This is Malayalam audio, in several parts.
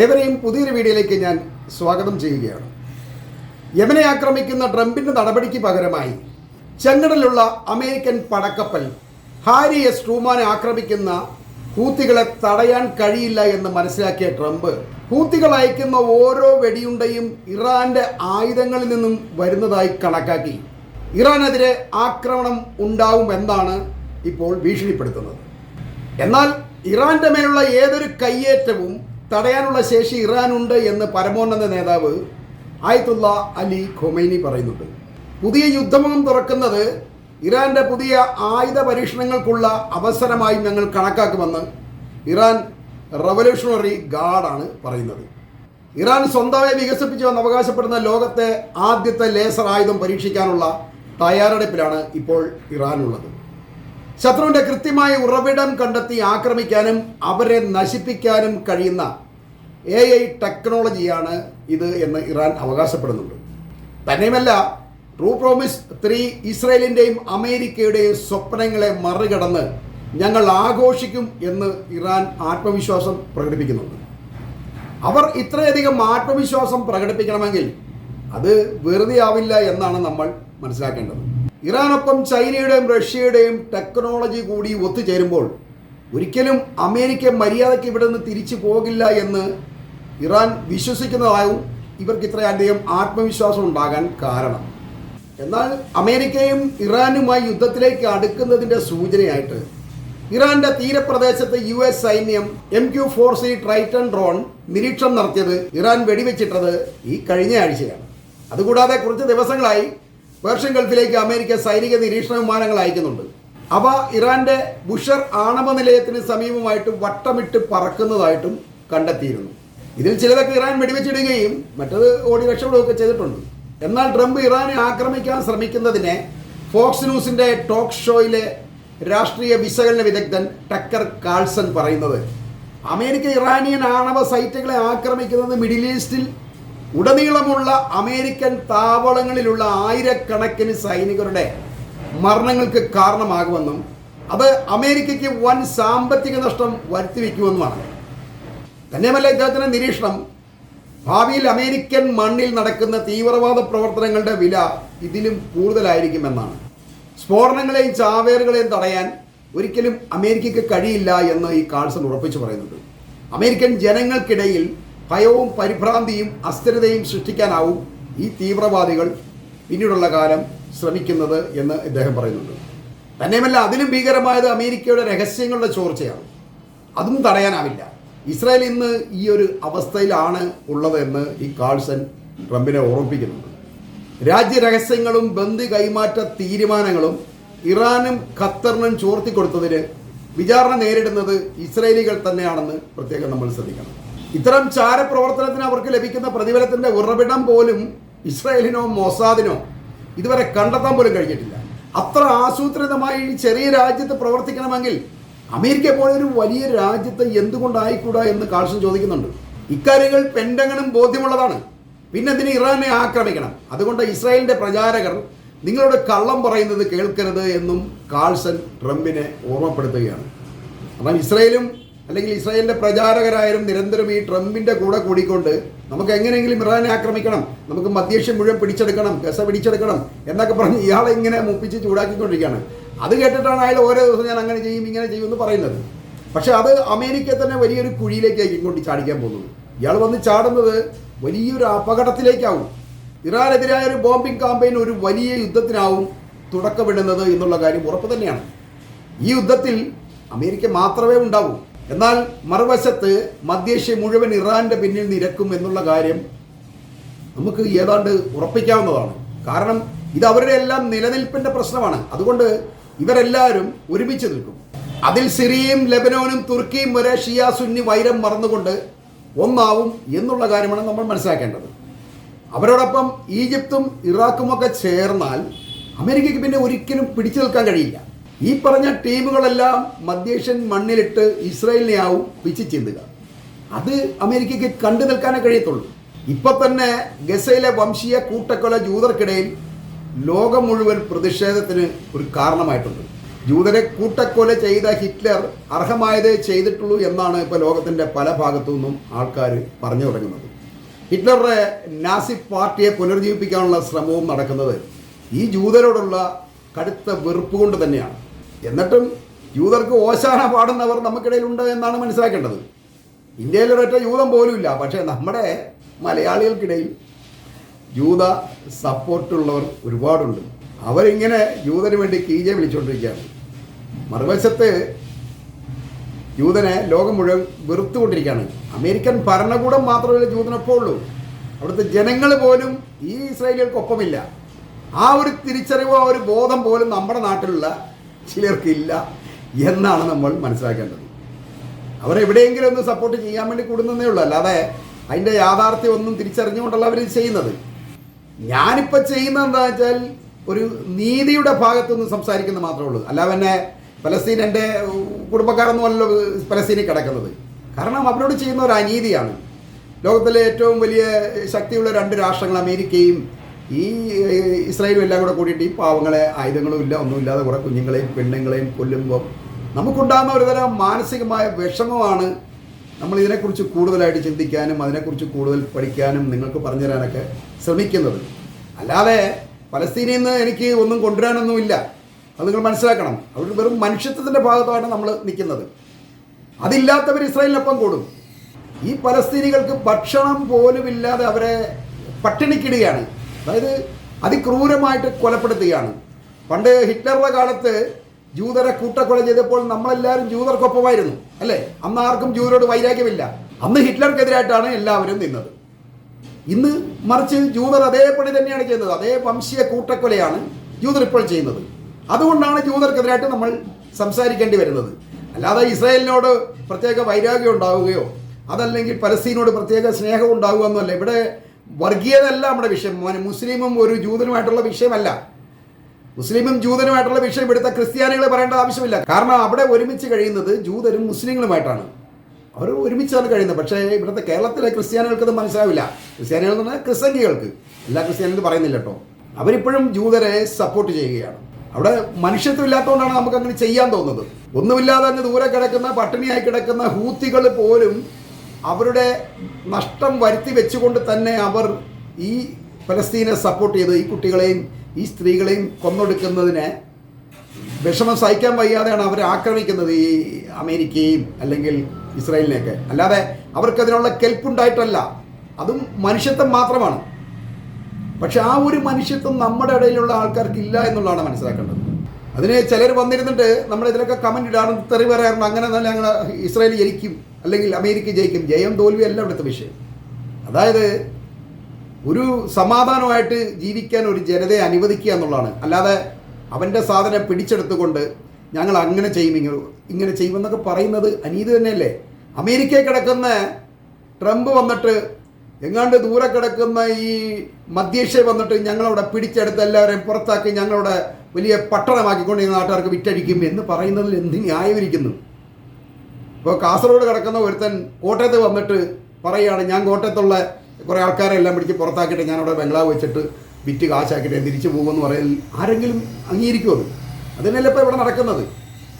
ഏവരെയും പുതിയൊരു വീഡിയോയിലേക്ക് ഞാൻ സ്വാഗതം ചെയ്യുകയാണ്. യമനെ ആക്രമിക്കുന്ന ട്രംപിന്റെ നടപടിക്ക് പകരമായി ചെങ്കടലുള്ള അമേരിക്കൻ പടക്കപ്പൽ ഹാരി എസ് ട്രൂമാനെ ആക്രമിക്കുന്ന ഹൂത്തികളെ തടയാൻ കഴിയില്ല എന്ന് മനസ്സിലാക്കിയ ട്രംപ് ഹൂത്തികൾ അയക്കുന്ന ഓരോ വെടിയുണ്ടയും ഇറാന്റെ ആയുധങ്ങളിൽ നിന്നും വരുന്നതായി കണക്കാക്കി. ഇറാനെതിരെ ആക്രമണം ഉണ്ടാവും എന്നാണ് ഇപ്പോൾ ഭീഷണിപ്പെടുത്തുന്നത്. എന്നാൽ ഇറാന്റെ മേലുള്ള ഏതൊരു കയ്യേറ്റവും തടയാനുള്ള ശേഷി ഇറാനുണ്ട് എന്ന് പരമോന്നത നേതാവ് ആയത്തുള്ള അലി ഖൊമൈനി പറയുന്നുണ്ട്. പുതിയ യുദ്ധമുഖം തുറക്കുന്നത് ഇറാന്റെ പുതിയ ആയുധ പരീക്ഷണങ്ങൾക്കുള്ള അവസരമായി ഞങ്ങൾ കണക്കാക്കുമെന്ന് ഇറാൻ റവല്യൂഷണറി ഗാർഡാണ് പറയുന്നത്. ഇറാൻ സ്വന്തമായി വികസിപ്പിച്ചു വന്ന് അവകാശപ്പെടുന്ന ലോകത്തെ ആദ്യത്തെ ലേസർ ആയുധം പരീക്ഷിക്കാനുള്ള തയ്യാറെടുപ്പിലാണ് ഇപ്പോൾ ഇറാനുള്ളത്. ശത്രുവിന്റെ കൃത്യമായ ഉറവിടം കണ്ടെത്തി ആക്രമിക്കാനും അവരെ നശിപ്പിക്കാനും കഴിയുന്ന എ ഐ ടെക്നോളജിയാണ് ഇത് എന്ന് ഇറാൻ അവകാശപ്പെടുന്നുണ്ട്. തന്നെയുമല്ല ട്രൂ പ്രോമിസ് ത്രീ ഇസ്രയേലിന്റെയും അമേരിക്കയുടെയും സ്വപ്നങ്ങളെ മറികടന്ന് ഞങ്ങൾ ആഘോഷിക്കും എന്ന് ഇറാൻ ആത്മവിശ്വാസം പ്രകടിപ്പിക്കുന്നുണ്ട്. അവർ ഇത്രയധികം ആത്മവിശ്വാസം പ്രകടിപ്പിക്കണമെങ്കിൽ അത് വെറുതെ ആവില്ല എന്നാണ് നമ്മൾ മനസ്സിലാക്കേണ്ടത്. ഇറാനൊപ്പം ചൈനയുടെയും റഷ്യയുടെയും ടെക്നോളജി കൂടി ഒത്തുചേരുമ്പോൾ ഒരിക്കലും അമേരിക്ക മര്യാദയ്ക്ക് ഇവിടെ നിന്ന് തിരിച്ചു പോകില്ല എന്ന് ഇറാൻ വിശ്വസിക്കുന്നതായും ഇവർക്ക് ഇത്രയധികം ആത്മവിശ്വാസം ഉണ്ടാകാൻ കാരണം. എന്നാൽ അമേരിക്കയും ഇറാനുമായി യുദ്ധത്തിലേക്ക് അടുക്കുന്നതിന്റെ സൂചനയായിട്ട് ഇറാന്റെ തീരപ്രദേശത്ത് യു എസ് സൈന്യം M Q four C Triton drone നിരീക്ഷണം നടത്തിയത് ഇറാൻ വെടിവെച്ചിട്ടത് ഈ കഴിഞ്ഞ ആഴ്ചയാണ്. അതുകൂടാതെ കുറച്ച് ദിവസങ്ങളായി പേർഷ്യൻ ഗൾഫിലേക്ക് അമേരിക്ക സൈനിക നിരീക്ഷണ വിമാനങ്ങൾ അയക്കുന്നുണ്ട്. അവ ഇറാന്റെ ബുഷർ ആണവ നിലയത്തിന് സമീപമായിട്ട് വട്ടമിട്ട് പറക്കുന്നതായിട്ടും കണ്ടെത്തിയിരുന്നു. ഇതിൽ ചിലതൊക്കെ ഇറാൻ വെടിവെച്ചിടുകയും മറ്റത് ഓടി രക്ഷപ്പെടുകയൊക്കെ ചെയ്തിട്ടുണ്ട്. എന്നാൽ ട്രംപ് ഇറാനെ ആക്രമിക്കാൻ ശ്രമിക്കുന്നതിനെ ഫോക്സ് ന്യൂസിന്റെ ടോക്ക് ഷോയിലെ രാഷ്ട്രീയ വിശകലന വിദഗ്ധൻ ടക്കർ കാൾസൺ പറയുന്നത് അമേരിക്ക ഇറാനിയൻ ആണവ സൈറ്റുകളെ ആക്രമിക്കുന്നത് മിഡിൽ ഈസ്റ്റിൽ ഉടനീളമുള്ള അമേരിക്കൻ താവളങ്ങളിലുള്ള ആയിരക്കണക്കിന് സൈനികരുടെ മരണങ്ങൾക്ക് കാരണമാകുമെന്നും അത് അമേരിക്കയ്ക്ക് വൻ സാമ്പത്തിക നഷ്ടം വരുത്തിവെക്കുമെന്നുമാണ്. തന്നെയുമല്ല ഇദ്ദേഹത്തിന്റെ നിരീക്ഷണം. ഭാവിയിൽ അമേരിക്കൻ മണ്ണിൽ നടക്കുന്ന തീവ്രവാദ പ്രവർത്തനങ്ങളുടെ വില ഇതിലും കൂടുതലായിരിക്കുമെന്നാണ്. സ്ഫോടനങ്ങളെയും ചാവേറുകളെയും തടയാൻ ഒരിക്കലും അമേരിക്കയ്ക്ക് കഴിയില്ല എന്ന് ഈ കാൾസൺ ഉറപ്പിച്ചു പറയുന്നുണ്ട്. അമേരിക്കൻ ജനങ്ങൾക്കിടയിൽ ഭയവും പരിഭ്രാന്തിയും അസ്ഥിരതയും സൃഷ്ടിക്കാനാവും ഈ തീവ്രവാദികൾ പിന്നീടുള്ള കാലം ശ്രമിക്കുന്നത് എന്ന് ഇദ്ദേഹം പറയുന്നുണ്ട്. തന്നെയുമല്ല അതിലും ഭീകരമായത് അമേരിക്കയുടെ രഹസ്യങ്ങളുടെ ചോർച്ചയാണ്. അതും തടയാനാവില്ല. ഇസ്രായേൽ ഇന്ന് ഈ ഒരു അവസ്ഥയിലാണ് ഉള്ളതെന്ന് ഈ കാൾസൺ ട്രംപിനെ ഓർമ്മിപ്പിക്കുന്നുണ്ട്. രാജ്യരഹസ്യങ്ങളും ബന്ധു കൈമാറ്റ തീരുമാനങ്ങളും ഇറാനും ഖത്തറിനും ചോർത്തിക്കൊടുത്തതിന് വിചാരണ നേരിടുന്നത് ഇസ്രയേലികൾ തന്നെയാണെന്ന് പ്രത്യേകം നമ്മൾ ശ്രദ്ധിക്കണം. ഇത്തരം ചാരപ്രവർത്തനത്തിന് അവർക്ക് ലഭിക്കുന്ന പ്രതിഫലത്തിന്റെ ഉറവിടം പോലും ഇസ്രായേലിനോ മൊസാദിനോ ഇതുവരെ കണ്ടെത്താൻ പോലും കഴിഞ്ഞിട്ടില്ല. അത്ര ആസൂത്രിതമായി ഈ ചെറിയ രാജ്യത്ത് പ്രവർത്തിക്കണമെങ്കിൽ അമേരിക്ക പോലെ ഒരു വലിയ രാജ്യത്ത് എന്തുകൊണ്ടായിക്കൂടാ എന്ന് കാഴ്ച ചോദിക്കുന്നുണ്ട്. ഇക്കാര്യങ്ങൾ പെൻഡങ്ങനും ബോധ്യമുള്ളതാണ്. പിന്നെ ഇതിന് ഇറാനെ ആക്രമിക്കണം? അതുകൊണ്ട് ഇസ്രായേലിന്റെ പ്രചാരകർ നിങ്ങളോട് കള്ളം പറയുന്നത് കേൾക്കരുത് എന്നും കാൾസൺ ട്രംപിനെ ഓർമ്മപ്പെടുത്തുകയാണ്. അപ്പം ഇസ്രായേലും അല്ലെങ്കിൽ ഇസ്രായേലിന്റെ പ്രചാരകരായാലും നിരന്തരം ഈ ട്രംപിന്റെ കൂടെ കൂടിക്കൊണ്ട് നമുക്ക് എങ്ങനെയെങ്കിലും ഇറാനെ ആക്രമിക്കണം നമുക്ക് മധ്യേഷ്യം മുഴുവൻ പിടിച്ചെടുക്കണം ഗസ പിടിച്ചെടുക്കണം എന്നൊക്കെ പറഞ്ഞ് ഇയാളെ ഇങ്ങനെ മുപ്പിച്ച് ചൂടാക്കിക്കൊണ്ടിരിക്കുകയാണ്. അത് കേട്ടിട്ടാണ് അയാൾ ഓരോ ദിവസം ഞാൻ അങ്ങനെ ചെയ്യും ഇങ്ങനെ ചെയ്യും എന്ന് പറയുന്നത്. പക്ഷേ അത് അമേരിക്കയെ തന്നെ വലിയൊരു കുഴിയിലേക്ക് കൊണ്ട് ചാടിക്കാൻ പോകുന്നത്. ഇയാൾ വന്ന് ചാടുന്നത് വലിയൊരു അപകടത്തിലേക്കാവും. ഇറാനെതിരായ ഒരു ബോംബിംഗ് കാമ്പയിൻ ഒരു വലിയ യുദ്ധത്തിനാവും തുടക്കമിടുന്നത് എന്നുള്ള കാര്യം ഉറപ്പ് തന്നെയാണ്. ഈ യുദ്ധത്തിൽ അമേരിക്ക മാത്രമേ ഉണ്ടാവൂ. എന്നാൽ മറുവശത്ത് മധ്യേഷ്യ മുഴുവൻ ഇറാന്റെ പിന്നിൽ നിരക്കും എന്നുള്ള കാര്യം നമുക്ക് ഏതാണ്ട് ഉറപ്പിക്കാവുന്നതാണ്. കാരണം ഇത് അവരുടെ എല്ലാം നിലനിൽപ്പിന്റെ പ്രശ്നമാണ്. അതുകൊണ്ട് ഇവരെല്ലാവരും ഒരുമിച്ച് നിൽക്കും. അതിൽ സിറിയയും ലെബനോനും തുർക്കിയും വരെ ഷിയ സുന്നി വൈരം മറന്നുകൊണ്ട് ഒന്നാവും എന്നുള്ള കാര്യമാണ് നമ്മൾ മനസ്സിലാക്കേണ്ടത്. അവരോടൊപ്പം ഈജിപ്തും ഇറാഖുമൊക്കെ ചേർന്നാൽ അമേരിക്കയ്ക്ക് പിന്നെ ഒരിക്കലും പിടിച്ചു നിൽക്കാൻ കഴിയില്ല. ഈ പറഞ്ഞ ടീമുകളെല്ലാം മധ്യേഷ്യൻ മണ്ണിലിട്ട് ഇസ്രായേലിനെ ആവും വിച്ച് ചിന്തുക. അത് അമേരിക്കയ്ക്ക് കണ്ടു നിൽക്കാനേ കഴിയത്തുള്ളൂ. ഇപ്പൊ തന്നെ ഗസയിലെ വംശീയ കൂട്ടക്കൊല ജൂതർക്കിടയിൽ ലോകം മുഴുവൻ പ്രതിഷേധത്തിന് ഒരു കാരണമായിട്ടുണ്ട്. ജൂതരെ കൂട്ടക്കൊല ചെയ്ത ഹിറ്റ്ലർ അർഹമായതേ ചെയ്തിട്ടുള്ളൂ എന്നാണ് ഇപ്പോൾ ലോകത്തിന്റെ പല ഭാഗത്തു നിന്നും ആൾക്കാർ പറഞ്ഞു തുടങ്ങുന്നത്. ഹിറ്റ്ലറുടെ നാസി പാർട്ടിയെ പുനർജീവിപ്പിക്കാനുള്ള ശ്രമവും നടക്കുന്നത് ഈ ജൂതരോടുള്ള കടുത്ത വെറുപ്പ് കൊണ്ട് തന്നെയാണ്. എന്നിട്ടും യൂതർക്ക് ഓശാന പാടുന്നവർ നമുക്കിടയിലുണ്ട് എന്നാണ് മനസ്സിലാക്കേണ്ടത്. ഇന്ത്യയിൽ ഒരൊറ്റ യൂതം പോലും ഇല്ല. പക്ഷേ നമ്മുടെ മലയാളികൾക്കിടയിൽ ജൂത സപ്പോർട്ടുള്ളവർ ഒരുപാടുണ്ട്. അവരിങ്ങനെ ജൂതന് വേണ്ടി കീജെ വിളിച്ചുകൊണ്ടിരിക്കുകയാണ് മറുവശത്ത് ജൂതനെ ലോകം മുഴുവൻ വെറുത്തുകൊണ്ടിരിക്കുകയാണ്. അമേരിക്കൻ ഭരണകൂടം മാത്രമല്ല ജൂതനൊപ്പം ഉള്ളൂ. അവിടുത്തെ ജനങ്ങൾ പോലും ഈ ഇസ്രായേലികൾക്കൊപ്പമില്ല. ആ ഒരു തിരിച്ചറിവോ ആ ഒരു ബോധം പോലും നമ്മുടെ നാട്ടിലുള്ള ചിലർക്കില്ല എന്നാണ് നമ്മൾ മനസ്സിലാക്കേണ്ടത്. അവരെവിടെയെങ്കിലും ഒന്ന് സപ്പോർട്ട് ചെയ്യാൻ വേണ്ടി കൂടുന്നതേ ഉള്ളൂ. അല്ലാതെ അതിന്റെ യാഥാർത്ഥ്യം ഒന്നും തിരിച്ചറിഞ്ഞുകൊണ്ടല്ല അവർ ചെയ്യുന്നത്. ഞാനിപ്പോൾ ചെയ്യുന്നത് എന്താ വെച്ചാൽ ഒരു നീതിയുടെ ഭാഗത്തുനിന്ന് സംസാരിക്കുന്നത് മാത്രമേ ഉള്ളൂ. അല്ല പിന്നെ പലസ്തീൻ എന്റെ കുടുംബക്കാരൊന്നും അല്ലല്ലോ പലസ്തീനിൽ കിടക്കുന്നത്. കാരണം അവരോട് ചെയ്യുന്ന ഒരു അനീതിയാണ്. ലോകത്തിലെ ഏറ്റവും വലിയ ശക്തിയുള്ള രണ്ട് രാഷ്ട്രങ്ങൾ അമേരിക്കയും ഈ ഇസ്രായേലും എല്ലാം കൂടെ കൂടിയിട്ട് ഈ പാവങ്ങളെ ആയുധങ്ങളും ഇല്ല ഒന്നുമില്ലാതെ കുറേ കുഞ്ഞുങ്ങളെയും പെണ്ണുങ്ങളെയും കൊല്ലുമ്പോൾ നമുക്കുണ്ടാകുന്ന ഒരുതരം മാനസികമായ വിഷമമാണ് നമ്മൾ ഇതിനെക്കുറിച്ച് കൂടുതലായിട്ട് ചിന്തിക്കാനും അതിനെക്കുറിച്ച് കൂടുതൽ പഠിക്കാനും നിങ്ങൾക്ക് പറഞ്ഞു തരാനൊക്കെ ശ്രമിക്കുന്നത്. അല്ലാതെ പലസ്തീനിൽ നിന്ന് എനിക്ക് ഒന്നും കൊണ്ടുവരാനൊന്നുമില്ല അത് നിങ്ങൾ മനസ്സിലാക്കണം. അവർ വെറും മനുഷ്യത്വത്തിന്റെ ഭാഗത്താണ് നമ്മൾ നിൽക്കുന്നത്. അതില്ലാത്തവർ ഇസ്രായേലിനൊപ്പം കൂടും. ഈ പലസ്തീനികൾക്ക് ഭക്ഷണം പോലുമില്ലാതെ അവരെ പട്ടിണിക്കിടുകയാണ്. അതായത് അതിക്രൂരമായിട്ട് കൊലപ്പെടുത്തുകയാണ്. പണ്ട് ഹിറ്റ്ലറുടെ കാലത്ത് ജൂതരെ കൂട്ടക്കൊല ചെയ്തപ്പോൾ നമ്മളെല്ലാവരും ജൂതർക്കൊപ്പമായിരുന്നു അല്ലേ? അന്ന് ആർക്കും ജൂതരോട് വൈരാഗ്യമില്ല. അന്ന് ഹിറ്റ്ലർക്കെതിരായിട്ടാണ് എല്ലാവരും നിന്നത് ഇന്ന് മറിച്ച് ജൂതർ അതേപടി തന്നെയാണ് ചെയ്യുന്നത്. അതേ വംശീയ കൂട്ടക്കൊലയാണ് ജൂതർ ഇപ്പോൾ ചെയ്യുന്നത്. അതുകൊണ്ടാണ് ജൂതർക്കെതിരായിട്ട് നമ്മൾ സംസാരിക്കേണ്ടി വരുന്നത്. അല്ലാതെ ഇസ്രായേലിനോട് പ്രത്യേക വൈരാഗ്യം ഉണ്ടാവുകയോ അതല്ലെങ്കിൽ പലസ്തീനോട് പ്രത്യേക സ്നേഹം ഉണ്ടാവുക എന്നല്ല ഇവിടെ വർഗീയതല്ല നമ്മുടെ വിഷയം. മുസ്ലിമും ഒരു ജൂതനുമായിട്ടുള്ള വിഷയമല്ല. മുസ്ലിമും ജൂതനുമായിട്ടുള്ള വിഷയം എടുത്ത ക്രിസ്ത്യാനികളെ പറയേണ്ട ആവശ്യമില്ല. കാരണം അവിടെ ഒരുമിച്ച് കഴിയുന്നത് ജൂതരും മുസ്ലിങ്ങളുമായിട്ടാണ്. അവർ ഒരുമിച്ചാണ് കഴിയുന്നത്. പക്ഷേ ഇവിടുത്തെ കേരളത്തിലെ ക്രിസ്ത്യാനികൾക്ക് അത് മനസ്സിലാവില്ല. ക്രിസ്ത്യാനികൾ എന്ന് പറഞ്ഞാൽ ക്രിസ്ത്യാനികൾക്ക് എല്ലാ ക്രിസ്ത്യാനികളും പറയുന്നില്ല കേട്ടോ. അവരിപ്പോഴും ജൂതരെ സപ്പോർട്ട് ചെയ്യുകയാണ്. അവിടെ മനുഷ്യത്വം ഇല്ലാത്തതുകൊണ്ടാണ് നമുക്ക് അങ്ങനെ ചെയ്യാൻ തോന്നുന്നത്. ഒന്നുമില്ലാതെ അങ്ങ് ദൂരെ കിടക്കുന്ന പട്ടിണിയായി കിടക്കുന്ന ഹൂത്തികൾ പോലും അവരുടെ നഷ്ടം വരുത്തി വെച്ചുകൊണ്ട് തന്നെ അവർ ഈ ഫലസ്തീനെ സപ്പോർട്ട് ചെയ്ത്. ഈ കുട്ടികളെയും ഈ സ്ത്രീകളെയും കൊന്നൊടുക്കുന്നതിന് വിഷമം സഹിക്കാൻ വയ്യാതെയാണ് അവർ ആക്രമിക്കുന്നത് ഈ അമേരിക്കയും അല്ലെങ്കിൽ ഇസ്രായേലിനെയൊക്കെ. അല്ലാതെ അവർക്കതിനുള്ള കെൽപ്പുണ്ടായിട്ടല്ല. അതും മനുഷ്യത്വം മാത്രമാണ്. പക്ഷെ ആ ഒരു മനുഷ്യത്വം നമ്മുടെ ഇടയിലുള്ള ആൾക്കാർക്ക് ഇല്ല എന്നുള്ളതാണ് മനസ്സിലാക്കേണ്ടത്. അതിന് ചിലർ വന്നിരുന്നിട്ട് നമ്മൾ ഇതിലൊക്കെ കമന്റ് ഇടാറും തെറി പറയാറുണ്ട് അങ്ങനെ തന്നെ ഞങ്ങൾ ഇസ്രായേൽ ജയിക്കും അല്ലെങ്കിൽ അമേരിക്ക ജയിക്കും. ജയം തോൽവി അല്ല ഇവിടുത്തെ വിഷയം. അതായത് ഒരു സമാധാനമായിട്ട് ജീവിക്കാൻ ഒരു ജനതയെ അനുവദിക്കുക എന്നുള്ളതാണ്. അല്ലാതെ അവന്റെ സാധനം പിടിച്ചെടുത്തുകൊണ്ട് ഞങ്ങൾ അങ്ങനെ ചെയ്യും ഇങ്ങനെ ഇങ്ങനെ ചെയ്യുമെന്നൊക്കെ പറയുന്നത് അനീതി തന്നെയല്ലേ? അമേരിക്കയിൽ കിടക്കുന്ന ട്രംപ് വന്നിട്ട് എങ്ങാണ്ട് ദൂരെ കിടക്കുന്ന ഈ മധ്യേഷ്യ വന്നിട്ട് ഞങ്ങളവിടെ പിടിച്ചെടുത്ത് എല്ലാവരെയും പുറത്താക്കി ഞങ്ങളുടെ വലിയ പട്ടണമാക്കിക്കൊണ്ട് ഞങ്ങൾ നാട്ടുകാർക്ക് വിറ്റഴിക്കും എന്ന് പറയുന്നതിൽ എന്ത് ന്യായമിരിക്കുന്നു ഇപ്പോൾ കാസർഗോഡ് കിടക്കുന്ന ഒരുത്തൻ കോട്ടയത്ത് വന്നിട്ട് പറയുകയാണ് ഞാൻ കോട്ടയത്തുള്ള കുറേ ആൾക്കാരെ എല്ലാം പിടിച്ച് പുറത്താക്കിയിട്ട് ഞാനവിടെ ബംഗ്ലാവ് വെച്ചിട്ട് വിറ്റ് കാശാക്കിയിട്ട് തിരിച്ചു പോകുമെന്ന് പറയാൻ ആരെങ്കിലും അംഗീകരിക്കുമോ അത്? അതിനല്ലേ ഇപ്പോൾ ഇവിടെ നടക്കുന്നത്?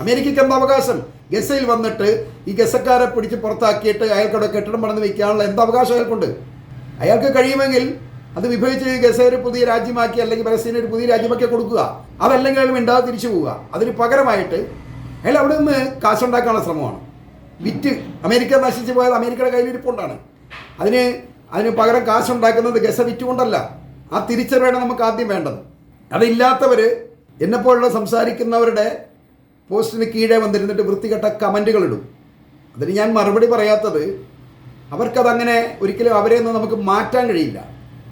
അമേരിക്കയ്ക്ക് എന്താ അവകാശം? ഗസയിൽ വന്നിട്ട് ഈ ഗസക്കാരെ പിടിച്ച് പുറത്താക്കിയിട്ട് അയാൾക്കവിടെ കെട്ടിടം പണിത് വയ്ക്കാനുള്ള എന്ത് അവകാശം അയാൾക്കുണ്ട്? അയാൾക്ക് കഴിയുമെങ്കിൽ അത് വിഭജിച്ച് ഗസേര് പുതിയ രാജ്യമാക്കി അല്ലെങ്കിൽ പലസ്തീന ഒരു പുതിയ രാജ്യമാക്കി കൊടുക്കുക. അതല്ലെങ്കിൽ അയാൾ മിണ്ടാതെ തിരിച്ചു പോവുക. അതിന് പകരമായിട്ട് അയാൾ അവിടെ നിന്ന് കാശുണ്ടാക്കാനുള്ള ശ്രമമാണ്. വിറ്റ് അമേരിക്ക നശിച്ചു പോയത് അമേരിക്കയുടെ കയ്യിലിരിപ്പുണ്ടാണ് അതിന് അതിന് പകരം കാശുണ്ടാക്കുന്നത് ഗസ വിറ്റുകൊണ്ടല്ല. ആ തിരിച്ചറിവാണ് നമുക്ക് ആദ്യം വേണ്ടത്. അതില്ലാത്തവർ എന്നെപ്പോലുള്ള സംസാരിക്കുന്നവരുടെ പോസ്റ്റിന് കീഴേ വന്നിരുന്നിട്ട് വൃത്തികെട്ട കമന്റുകൾ ഇടും. അതിന് ഞാൻ മറുപടി പറയാത്തത് അവർക്കതങ്ങനെ ഒരിക്കലും അവരെ നിന്ന് നമുക്ക് മാറ്റാൻ കഴിയില്ല.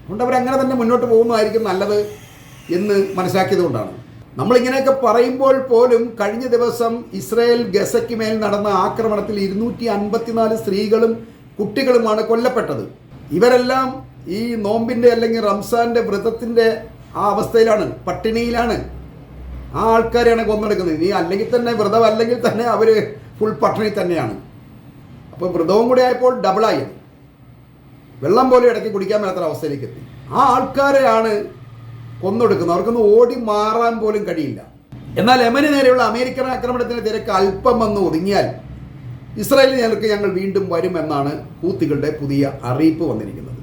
അതുകൊണ്ട് അവരങ്ങനെ തന്നെ മുന്നോട്ട് പോകുന്നതായിരിക്കും നല്ലത് എന്ന് മനസ്സിലാക്കിയത് കൊണ്ടാണ് നമ്മളിങ്ങനെയൊക്കെ പറയുമ്പോൾ പോലും കഴിഞ്ഞ ദിവസം ഇസ്രയേൽ ഗസയ്ക്ക് മേൽ നടന്ന ആക്രമണത്തിൽ ഇരുന്നൂറ്റി അൻപത്തിനാല് സ്ത്രീകളും കുട്ടികളുമാണ് കൊല്ലപ്പെട്ടത്. ഇവരെല്ലാം ഈ നോമ്പിന്റെ അല്ലെങ്കിൽ റംസാന്റെ വ്രതത്തിന്റെ ആ അവസ്ഥയിലാണ് പട്ടിണിയിലാണ്. ആ ആൾക്കാരെയാണ് കൊന്നെടുക്കുന്നത്. ഇനി അല്ലെങ്കിൽ തന്നെ വ്രതം അല്ലെങ്കിൽ തന്നെ അവർ ഫുൾ പട്ടിണി തന്നെയാണ്. അപ്പോൾ വ്രതവും കൂടി ആയപ്പോൾ ഡബിളായി. വെള്ളം പോലും ഇടയ്ക്ക് കുടിക്കാൻ മേലാത്ത അവസ്ഥയിലേക്ക് എത്തി. ആ ആൾക്കാരെയാണ് കൊന്നൊടുക്കുന്നത്. അവർക്കൊന്ന് ഓടി മാറാൻ പോലും കഴിയില്ല. എന്നാൽ യമന് നേരെയുള്ള അമേരിക്കൻ ആക്രമണത്തിന് തിരക്ക് അല്പം വന്ന് ഒതുങ്ങിയാൽ ഇസ്രായേലിൽ ഞങ്ങൾക്ക് ഞങ്ങൾ വീണ്ടും വരും എന്നാണ് കൂത്തികളുടെ പുതിയ അറിയിപ്പ് വന്നിരിക്കുന്നത്.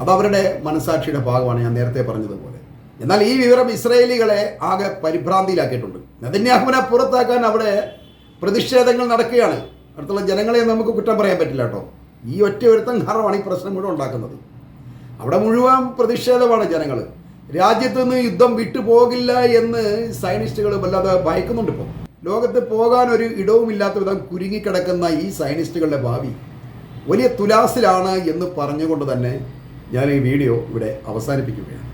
അത് അവരുടെ മനസാക്ഷിയുടെ ഭാഗമാണ് ഞാൻ നേരത്തെ പറഞ്ഞതുപോലെ. എന്നാൽ ഈ വിവരം ഇസ്രായേലികളെ ആകെ പരിഭ്രാന്തിയിലാക്കിയിട്ടുണ്ട്. നെതന്യാഹുവിനെ പുറത്താക്കാൻ അവിടെ പ്രതിഷേധങ്ങൾ നടക്കുകയാണ്. അടുത്തുള്ള ജനങ്ങളെ നമുക്ക് കുറ്റം പറയാൻ പറ്റില്ല കേട്ടോ. ഈ ഒറ്റ ഒരുത്തം കാരണമാണ് ഈ പ്രശ്നം മുഴുവൻ ഉണ്ടാക്കുന്നത്. അവിടെ മുഴുവൻ പ്രതിഷേധമാണ് ജനങ്ങൾ രാജ്യത്ത് നിന്ന് യുദ്ധം വിട്ടുപോകില്ല എന്ന് സയനിസ്റ്റുകൾ വല്ലാതെ ഭയക്കുന്നുണ്ട് ഇപ്പോൾ ലോകത്ത് പോകാൻ ഒരു ഇടവുമില്ലാത്ത വിധം കുരുങ്ങിക്കിടക്കുന്ന ഈ സയനിസ്റ്റുകളുടെ ഭാവി വലിയ തുലാസിലാണ് എന്ന് പറഞ്ഞുകൊണ്ട് തന്നെ ഞാൻ ഈ വീഡിയോ ഇവിടെ അവസാനിപ്പിക്കുകയാണ്.